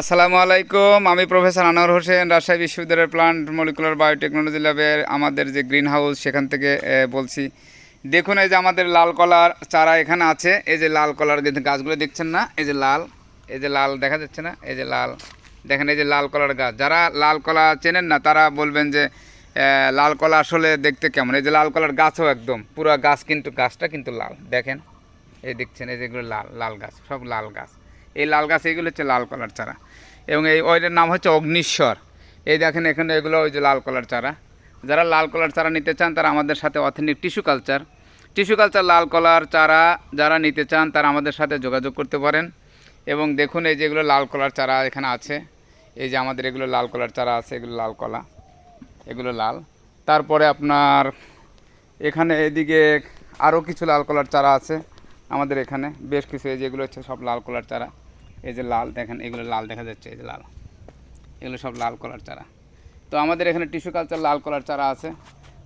আসসালামু আলাইকুম, আমি প্রফেসর আনোয়ার হোসেন, রাজশাহী বিশ্ববিদ্যালয়ের প্লান্ট মলিকুলার বায়োটেকনোলজি ল্যাবের আমাদের যে গ্রিন হাউস সেখান থেকে বলছি। দেখুন এই যে আমাদের লাল কলার চারা এখানে আছে, এই যে লাল কলার যে গাছগুলো দেখছেন না? এই যে লাল, এই যে লাল দেখা যাচ্ছে না? এই যে লাল, দেখেন এই যে লাল কলার গাছ। যারা লাল কলা চেনেন না, তারা বলবেন যে লাল কলা আসলে দেখতে কেমন? এই যে লাল কলার গাছও একদম, পুরো গাছ কিন্তু, গাছটা কিন্তু লাল। দেখেন, এই দেখছেন, এই যেগুলো লাল লাল গাছ, সব লাল গাছ। এই লাল গাছ, এইগুলো হচ্ছে লাল কলার চারা। এবং এই ওইটার নাম হচ্ছে অগ্নিশ্বর। এই দেখেন এখানে এগুলো ওই যে লাল কলার চারা। যারা লাল কলার চারা নিতে চান, তারা আমাদের সাথে authentic tissue culture tissue culture লাল কলার চারা যারা নিতে চান, তারা আমাদের সাথে যোগাযোগ করতে পারেন। এবং দেখুন এই যেগুলো লাল কলার চারা এখানে আছে। এই যে আমাদের এগুলো লাল কলার চারা আছে, এগুলো লাল কলা। এগুলো লাল। তারপরে আপনার এখানে এদিকে আরও কিছু লাল কলার চারা আছে আমাদের এখানে। বেশ কিছু, এই যেগুলো হচ্ছে সব লাল কলার চারা। এই যে লাল দেখেন, এগুলো লাল দেখা যাচ্ছে, এই যে লাল। এগুলো সব লাল কলার চারা। তো আমাদের এখানে টিস্যু কালচার লাল কলার চারা আছে।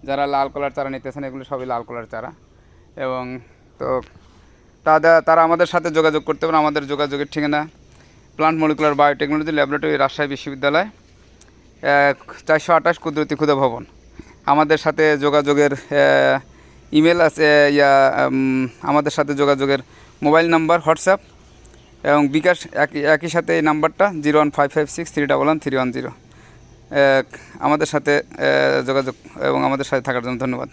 যারা লাল কলার চারা নিতেছেন, এগুলো সবই লাল কলার চারা। এবং তো তাদের তারা আমাদের সাথে যোগাযোগ করতে পারেন, আমাদের যোগাযোগের ঠিকানা plant molecular biotechnology laboratory Rajshahi বিশ্ববিদ্যালয় চারশো আঠাশ কুদরতি ক্ষুদা ভবন। আমাদের সাথে যোগাযোগের ইমেল আছে, ইয়া আমাদের সাথে যোগাযোগের মোবাইল নাম্বার, হোয়াটসঅ্যাপ। এবং বিকাশ একই একই সাথে এই নাম্বারটা zero one five five six three double one three one zero. আমাদের সাথে যোগাযোগ এবং আমাদের সাথে থাকার জন্য ধন্যবাদ।